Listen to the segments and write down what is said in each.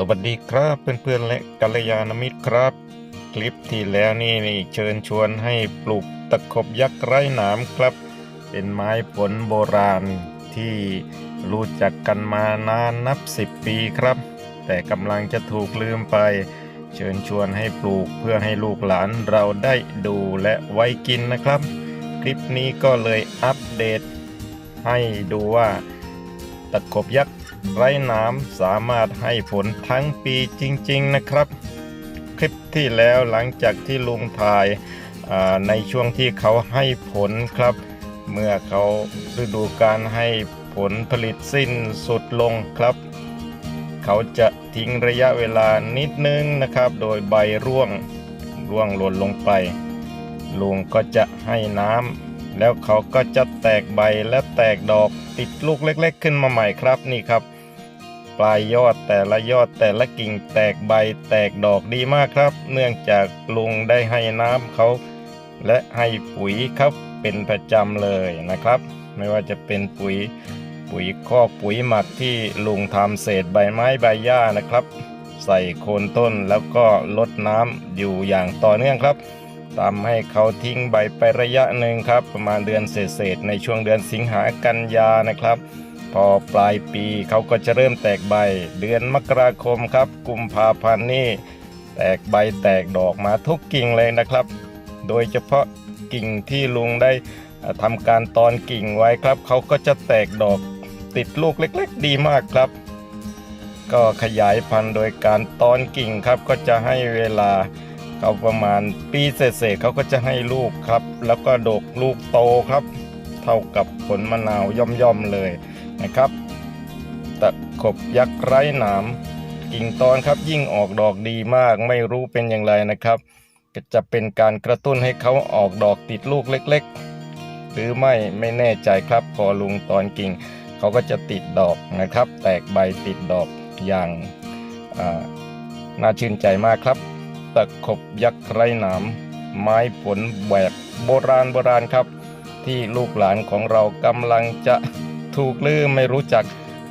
สวัสดีครับเพื่อนๆและกัลยาณมิตรครับ คลิปที่แล้วนี่นี่เชิญชวนให้ปลูกตะขบยักษ์ไร้หนามครับ เป็นไม้ผลโบราณที่รู้จักกันมานานนับสิบปีครับ แต่กำลังจะถูกลืมไป เชิญชวนให้ปลูกเพื่อให้ลูกหลานเราได้ดูและไว้กินนะครับ คลิปนี้ก็เลยอัปเดต ให้ดูว่าตะขบยักษ์ ไร้น้ำสามารถให้ผลทั้งปีจริง ๆนะครับ คลิปที่แล้วหลังจากที่ลุงถ่ายในช่วงที่เขาให้ผลครับ เมื่อเขาฤดูการให้ผลผลิตสิ้นสุดลงครับ เขาจะทิ้งระยะเวลานิดนึงนะครับ โดยใบร่วงร่วงหล่นลงไป ลุงก็จะให้น้ำแล้วเขาก็จะแตกใบและแตกดอก ติดลูกเล็ก ๆ ขึ้นมาใหม่ครับนี่ครับ ปลายยอดแต่ละยอดแต่ละกิ่งแตกใบแตกดอกดีมากครับ เนื่องจากลุงได้ให้น้ำเขา และให้ปุ๋ยครับเป็นประจำเลยนะครับ ไม่ว่าจะเป็นปุ๋ยปุ๋ยคอกปุ๋ยหมักที่ลุงทำเศษใบไม้ใบหญ้านะครับ ใส่โคนต้นแล้วก็ลดน้ำอยู่อย่างต่อเนื่องครับ ทำให้เขาทิ้งใบไประยะหนึ่งครับ ประมาณเดือนเศษในช่วงเดือนสิงหากันยานะครับ พอปลายปีเขาก็จะเริ่มแตกใบ เดือนมกราคมครับกุมภาพันธ์นี่แตกใบแตกดอกมาทุกกิ่งเลยนะครับ โดยเฉพาะกิ่งที่ลุงได้ทำการตอนกิ่งไว้ครับ เขาก็จะแตกดอกติดลูกเล็ก ๆ ดีมากครับ ก็ขยายพันธุ์โดยการตอนกิ่งครับก็จะให้เวลา เขาประมาณปีเศษๆเขาก็จะให้ลูกครับ แล้วก็ดกลูกโตครับ เท่ากับผลมะนาวย่อมๆเลยนะครับตะขบยักษ์ไร้หนามกิ่งตอนครับยิ่งออกดอกดีมากไม่รู้เป็นอย่างไรนะครับจะเป็นการกระตุ้นให้เขาออกดอกติดลูกเล็กๆ หรือไม่ไม่แน่ใจครับพอลุงตอนกิ่ง เขาก็จะติดดอกนะครับ แตกใบติดดอกอย่างน่าชื่นใจมากครับ ตะขบยักษ์ไร้หนาม ไม้ผลแบบโบราณโบราณครับ ที่ลูกหลานของเรากำลังจะถูกลืมไม่รู้จัก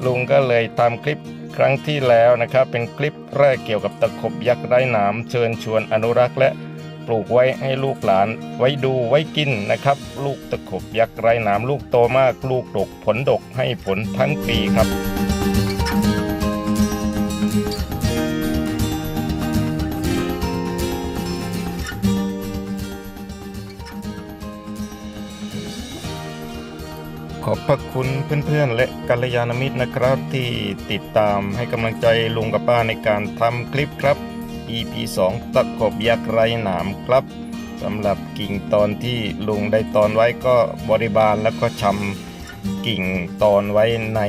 ลุงก็เลยทำคลิปครั้งที่แล้วนะครับ เป็นคลิปแรกเกี่ยวกับตะขบยักษ์ไร้หนามเชิญชวนอนุรักษ์และปลูกไว้ให้ลูกหลานไว้ดูไว้กินนะครับ ลูกตะขบยักษ์ไร้หนามลูกโตมาก ลูกดกผลดกให้ผลทั้งปีครับ ขอบพระคุณเพื่อนๆ และกัลยาณมิตรนะครับ ที่ติดตามให้กำลังใจลุงกับป้าในการทำคลิปครับ EP 2 ตะขบยักษ์ไรหนามครับสำหรับกิ่งตอนที่ลุงได้ตอนไว้ก็บริบาลแล้วก็ชำกิ่งตอนไว้ใน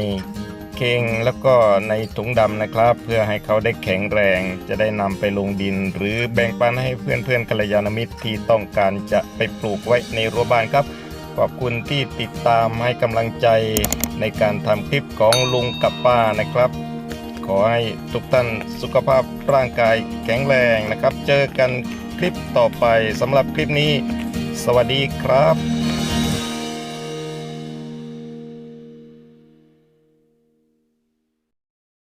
เข่งแล้วก็ในถุงดำนะครับ เพื่อให้เขาได้แข็งแรง จะได้นำไปลงดิน หรือแบ่งปันให้เพื่อนๆกัลยาณมิตรที่ต้องการจะไปปลูกไว้ในรั้วบ้านครับ ขอบคุณที่ติดตามให้กำลังใจในการทำคลิปของลุงกับป้านะครับ ขอให้ทุกท่านสุขภาพร่างกายแข็งแรงนะครับ เจอกันคลิปต่อไปสำหรับคลิปนี้ สวัสดีครับ